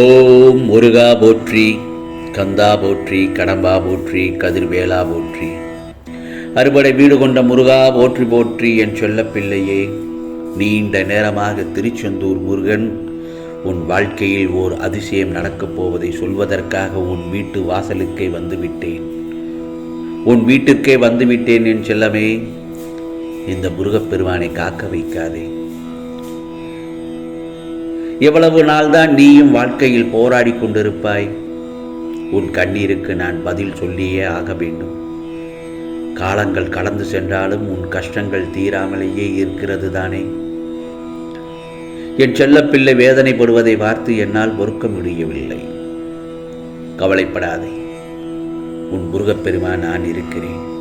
ஓம் முருகா போற்றி கந்தா போற்றி கடம்பா போற்றி கதிர்வேலா போற்றி. அறுபடை வீடு கொண்ட முருகா போற்றி போற்றி என் செல்லப் பிள்ளையே நீண்ட நேரமாக திருச்செந்தூர் முருகன் உன் வாழ்க்கையில் ஓர் அதிசயம் நடக்கப் போவதை சொல்வதற்காக உன் வீட்டு வாசலுக்கே வந்துவிட்டேன். உன் வீட்டுக்கே வந்துவிட்டேன் என் செல்லமே இந்த முருகப்பெருமானை காக்க வைக்காதே. எவ்வளவு நாள்தான் நீயும் வாழ்க்கையில் போராடி கொண்டிருப்பாய்? உன் கண்ணீருக்கு நான் பதில் சொல்லியே ஆக வேண்டும். காலங்கள் கடந்து சென்றாலும் உன் கஷ்டங்கள் தீராமலேயே இருக்கிறது தானே என் செல்லப்பிள்ளை வேதனைப்படுவதை பார்த்து என்னால் பொறுக்க முடியவில்லை. கவலைப்படாதே. உன் முருகப்பெருமா நான் இருக்கிறேன்.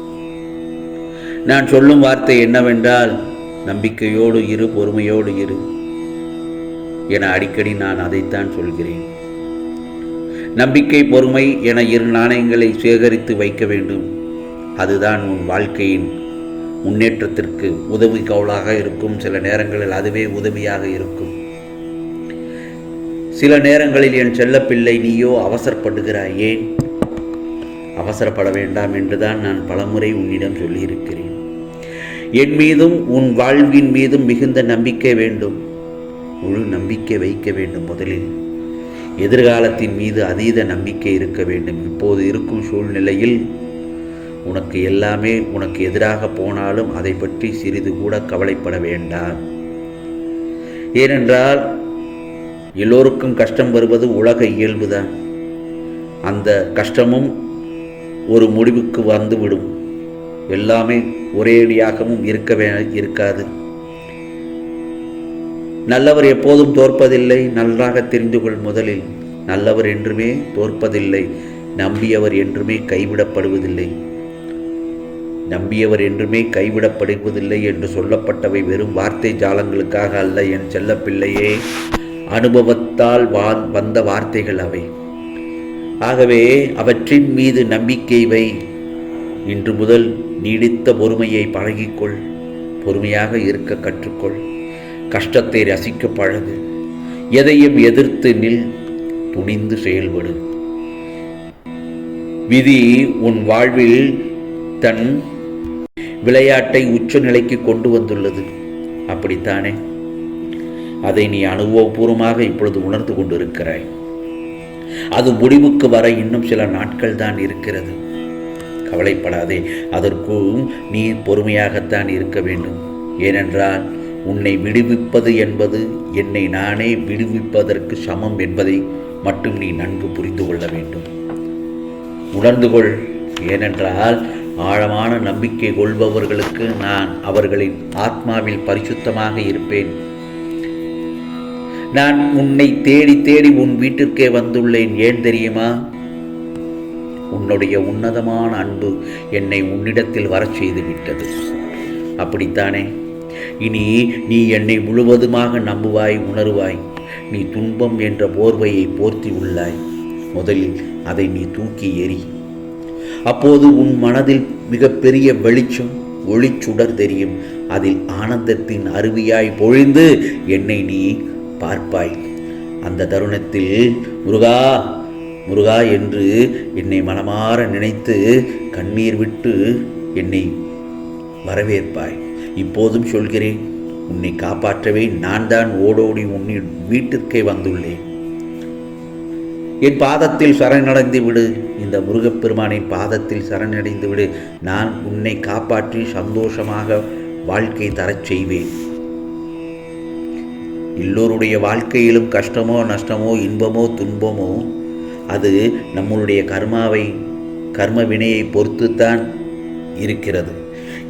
நான் சொல்லும் வார்த்தை என்னவென்றால் நம்பிக்கையோடு இரு பொறுமையோடு இரு. என அடிக்கடி நான் அதைத்தான் சொல்கிறேன். நம்பிக்கை பொறுமை என இரு நாணயங்களை சேகரித்து வைக்க வேண்டும். அதுதான் உன் வாழ்க்கையின் முன்னேற்றத்திற்கு உதவி கவுளாக இருக்கும். சில நேரங்களில் அதுவே உதவியாக இருக்கும். சில நேரங்களில் என் செல்லப்பிள்ளை நீயோ அவசரப்படுகிறாய். ஏன்? அவசரப்பட வேண்டாம் என்றுதான் நான் பலமுறை உன்னிடம் சொல்லியிருக்கிறேன். என் மீதும் உன் வாழ்வின் மீதும் மிகுந்த நம்பிக்கை வேண்டும். முழு நம்பிக்கை வைக்க வேண்டும் முதலில். எதிர்காலத்தின் மீது அதீத நம்பிக்கை இருக்க வேண்டும். இப்போது இருக்கும் சூழ்நிலையில் உனக்கு எல்லாமே உனக்கு எதிராக போனாலும் அதை பற்றி சிறிது கூட கவலைப்பட வேண்டாம். ஏனென்றால் எல்லோருக்கும் கஷ்டம் வருவது உலக இயல்புதான். அந்த கஷ்டமும் ஒரு முடிவுக்கு வந்துவிடும். எல்லாமே ஒரேடியாகவும் இருக்கவே இருக்காது. நல்லவர் எப்போதும் தோற்பதில்லை. நன்றாக தெரிந்து கொள் முதலில். நல்லவர் என்றுமே தோற்பதில்லை. நம்பியவர் என்றுமே கைவிடப்படுவதில்லை. நம்பியவர் என்றுமே கைவிடப்படுவதில்லை என்று சொல்லப்பட்டவை வெறும் வார்த்தை ஜாலங்களுக்காக அல்ல என் செல்லப்பிள்ளையே. அனுபவத்தால் வா வந்த வார்த்தைகள் அவை. ஆகவே அவற்றின் மீது நம்பிக்கை வை. இன்று முதல் நீடித்த பொறுமையை பழகிக்கொள். பொறுமையாக இருக்க கற்றுக்கொள். கஷ்டத்தை ரசிக்க பழகு. எதையும் எதிர்த்து நில் துணிந்து செயல்படு. விதி உன் வாழ்வில் தன் விளையாட்டை உச்ச நிலைக்கு கொண்டு வந்துள்ளது. அப்படித்தானே? அதை நீ அனுபவபூர்வமாக இப்பொழுது உணர்ந்து கொண்டிருக்கிறாய். அது முடிவுக்கு வர இன்னும் சில நாட்கள் தான் இருக்கிறது. கவலைப்படாதே அதற்கும் நீ பொறுமையாகத்தான் இருக்க வேண்டும். ஏனென்றால் உன்னை விடுவிப்பது என்பது என்னை நானே விடுவிப்பதற்கு சமம் என்பதை மட்டும் நீ நன்கு புரிந்து கொள்ள வேண்டும். உணர்ந்து கொள். ஏனென்றால் ஆழமான நம்பிக்கை கொள்பவர்களுக்கு நான் அவர்களின் ஆத்மாவில் பரிசுத்தமாக இருப்பேன். நான் உன்னை தேடி தேடி உன் வீட்டிற்கே வந்துள்ளேன். ஏன் தெரியுமா? உன்னுடைய உன்னதமான அன்பு என்னை உன்னிடத்தில் வரச் செய்து விட்டது அப்படித்தானே? இனி நீ என்னை முழுவதுமாக நம்புவாய் உணருவாய். நீ துன்பம் என்ற போர்வையை போர்த்தி உள்ளாய். முதலில் அதை நீ தூக்கி எறி. அப்போது உன் மனதில் மிகப்பெரிய வெளிச்சம் ஒளிச்சுடர் தெரியும். அதில் ஆனந்தத்தின் அருவியாய் பொழிந்து என்னை நீ பார்ப்பாய். அந்த தருணத்தில் முருகா முருகா என்று என்னை மனமாற நினைத்து கண்ணீர் விட்டு என்னை வரவேற்பாய். இப்போதும் சொல்கிறேன் உன்னை காப்பாற்றவே நான் தான் ஓடோடி உன்னை வீட்டிற்கே வந்துள்ளேன். என் பாதத்தில் சரணடைந்து விடு இந்த முருகப்பெருமானின் பாதத்தில் சரணடைந்து விடு. நான் உன்னை காப்பாற்றி சந்தோஷமாக வாழ்க்கை தரச் செய்வேன். எல்லோருடைய வாழ்க்கையிலும் கஷ்டமோ நஷ்டமோ இன்பமோ துன்பமோ அது நம்மளுடைய கர்மாவை கர்ம வினையை பொறுத்துத்தான் இருக்கிறது.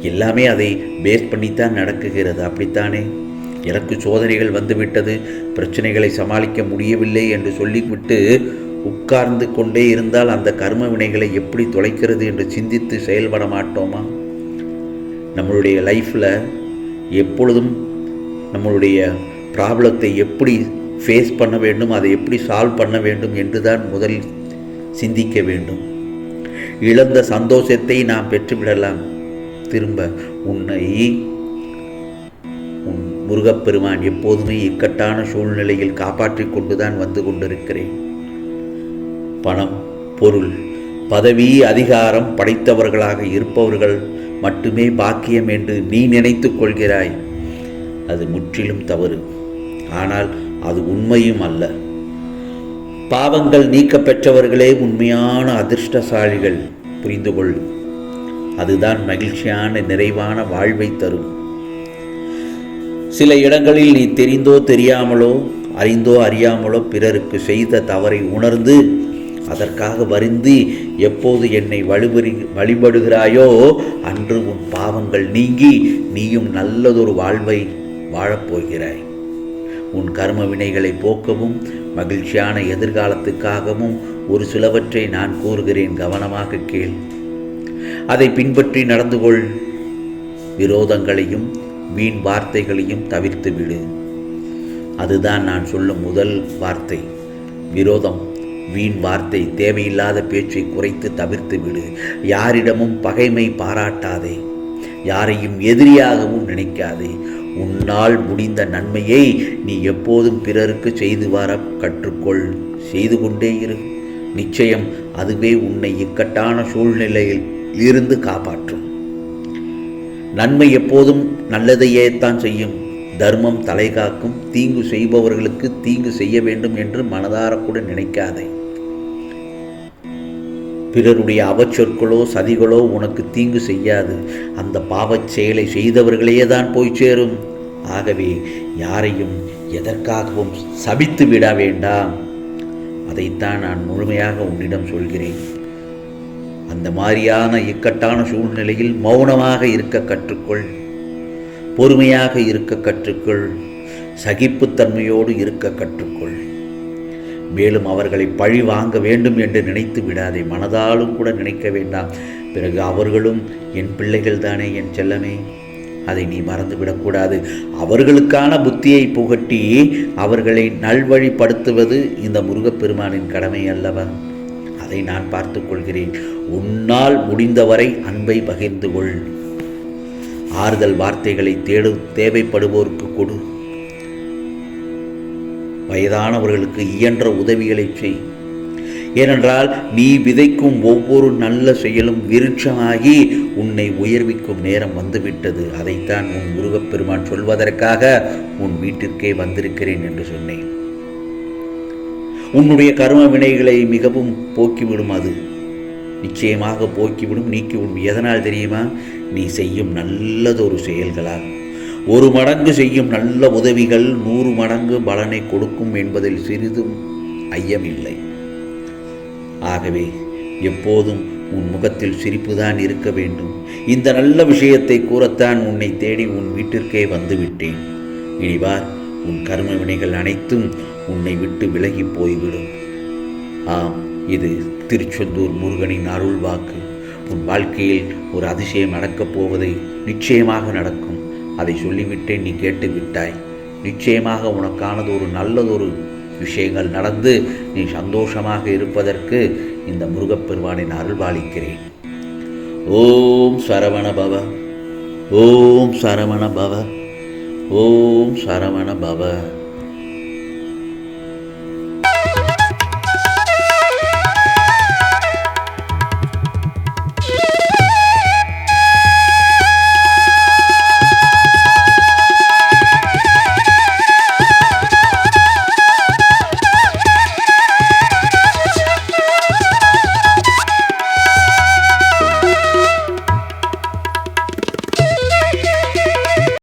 எல்லாமே அதை பேஸ் பண்ணித்தான் நடக்குகிறது. அப்படித்தானே? எனக்கு சோதனைகள் வந்துவிட்டது. பிரச்சனைகளை சமாளிக்க முடியவில்லை என்று சொல்லிவிட்டு உட்கார்ந்து கொண்டே இருந்தால் அந்த கர்ம வினைகளை எப்படி தொலைக்கிறது என்று சிந்தித்து செயல்பட மாட்டோமா? நம்மளுடைய லைஃப்பில் எப்பொழுதும் நம்மளுடைய ப்ராப்ளத்தை எப்படி ஃபேஸ் பண்ண வேண்டும் அதை எப்படி சால்வ் பண்ண வேண்டும் என்று தான் முதலில் சிந்திக்க வேண்டும். இழந்த சந்தோஷத்தை நாம் பெற்றுவிடலாம். திரும்ப உன்னை உன் முருகப்பெருமான் எப்போதுமே இக்கட்டான சூழ்நிலையில் காப்பாற்றிக் கொண்டுதான் வந்து கொண்டிருக்கிறேன். பணம் பொருள் பதவி அதிகாரம் படைத்தவர்களாக இருப்பவர்கள் மட்டுமே பாக்கியம் என்று நீ நினைத்துக் கொள்கிறாய். அது முற்றிலும் தவறு. ஆனால் அது உண்மையும் அல்ல. பாவங்கள் நீக்க பெற்றவர்களே உண்மையான அதிர்ஷ்டசாலிகள். புரிந்து கொள்ளும் அதுதான் மகிழ்ச்சியான நிறைவான வாழ்வை தரும். சில இடங்களில் நீ தெரிந்தோ தெரியாமலோ அறிந்தோ அறியாமலோ பிறருக்கு செய்த தவறை உணர்ந்து அதற்காக வருந்தி எப்போது என்னை வழிபறி வழிபடுகிறாயோ அன்று உன் பாவங்கள் நீங்கி நீயும் நல்லதொரு வாழ்வை வாழப்போகிறாய். உன் கர்ம வினைகளை போக்கவும் மகிழ்ச்சியான எதிர்காலத்துக்காகவும் ஒரு சிலவற்றை நான் கூறுகிறேன். கவனமாக கேள். அதை பின்பற்றி நடந்து கொள். விரோதங்களையும் வீண் வார்த்தைகளையும் தவிர்த்து விடு. அதுதான் நான் சொல்லும் முதல் வார்த்தை. விரோதம் வீண் வார்த்தை தேவையில்லாத பேச்சை குறைத்து தவிர்த்து விடு. யாரிடமும் பகைமை பாராட்டாதே. யாரையும் எதிரியாகவும் நினைக்காதே. உன்னால் முடிந்த நன்மையை நீ எப்போதும் பிறருக்கு செய்து வர கற்றுக்கொள். செய்து கொண்டே இரு. நிச்சயம் அதுவே உன்னை இக்கட்டான சூழ்நிலையில் இருந்து காப்பாற்றும். நன்மை எப்போதும் நல்லதையே தான் செய்யும். தர்மம் தலை காக்கும். தீங்கு செய்பவர்களுக்கு தீங்கு செய்ய வேண்டும் என்று மனதார கூட நினைக்காதே. பிறருடைய அவச்சொற்களோ சதிகளோ உனக்கு தீங்கு செய்யாது. அந்த பாவச் செயலை செய்தவர்களையே தான் போய் சேரும். ஆகவே யாரையும் எதற்காகவும் சபித்து விட வேண்டாம். அதைத்தான் நான் முழுமையாக உன்னிடம் சொல்கிறேன். அந்த மாதிரியான இக்கட்டான சூழ்நிலையில் மௌனமாக இருக்க கற்றுக்கொள். பொறுமையாக இருக்க கற்றுக்கொள். சகிப்புத்தன்மையோடு இருக்க கற்றுக்கொள். மேலும் அவர்களை பழி வாங்க வேண்டும் என்று நினைத்து விடாதே. மனதாலும் கூட நினைக்க வேண்டாம். பிறகு அவர்களும் என் பிள்ளைகள் தானே என் செல்லமே. அதை நீ மறந்துவிடக்கூடாது அவர்களுக்கான புத்தியை புகட்டி அவர்களை நல்வழிப்படுத்துவது இந்த முருகப்பெருமானின் கடமை அல்லவா? அதை நான் பார்த்துக் கொள்கிறேன் உன்னால் முடிந்தவரை அன்பை பகிர்ந்து கொள் ஆறுதல் வார்த்தைகளை தேடு தேவைப்படுவோருக்கு கொடு. வயதானவர்களுக்கு இயன்ற உதவிகளை செய். ஏனென்றால் நீ விதைக்கும் ஒவ்வொரு நல்ல செயலும் விருட்சமாகி உன்னை உயர்விக்கும் நேரம் வந்துவிட்டது. அதைத்தான் உன் முருகப்பெருமான் சொல்வதற்காக உன் வீட்டிற்கே வந்திருக்கிறேன் என்று சொன்னேன். உன்னுடைய கர்ம வினைகளை மிகவும் போக்கிவிடும் அது. நிச்சயமாக போக்கிவிடும் நீக்கிவிடும். எதனால் தெரியுமா? நீ செய்யும் நல்லதொரு செயல்களால். ஒரு மடங்கு செய்யும் நல்ல உதவிகள் நூறு மடங்கு பலனை கொடுக்கும் என்பதில் சிறிதும் ஐயமில்லை. ஆகவே எப்போதும் உன் முகத்தில் சிரிப்புதான் இருக்க வேண்டும். இந்த நல்ல விஷயத்தை கூறத்தான் உன்னை தேடி உன் வீட்டிற்கே வந்துவிட்டேன். இனிவார் உன் கர்ம வினைகள் அனைத்தும் உன்னை விட்டு விலகி போய்விடும். ஆம் இது திருச்செந்தூர் முருகனின் அருள் வாக்கு. உன் வாழ்க்கையில் ஒரு அதிசயம் நடக்கப் போவதை நிச்சயமாக நடக்கும். அதை சொல்லிவிட்டே நீ கேட்டு விட்டாய். நிச்சயமாக உனக்கானது ஒரு நல்லதொரு விஷயங்கள் நடந்து நீ சந்தோஷமாக இருப்பதற்கு இந்த முருகப்பெருமானின் அருள்பாலிக்கிறேன் ஓம் சரவண பவ. ஓம் சரவண பவ. ஓம் சரவண பவ.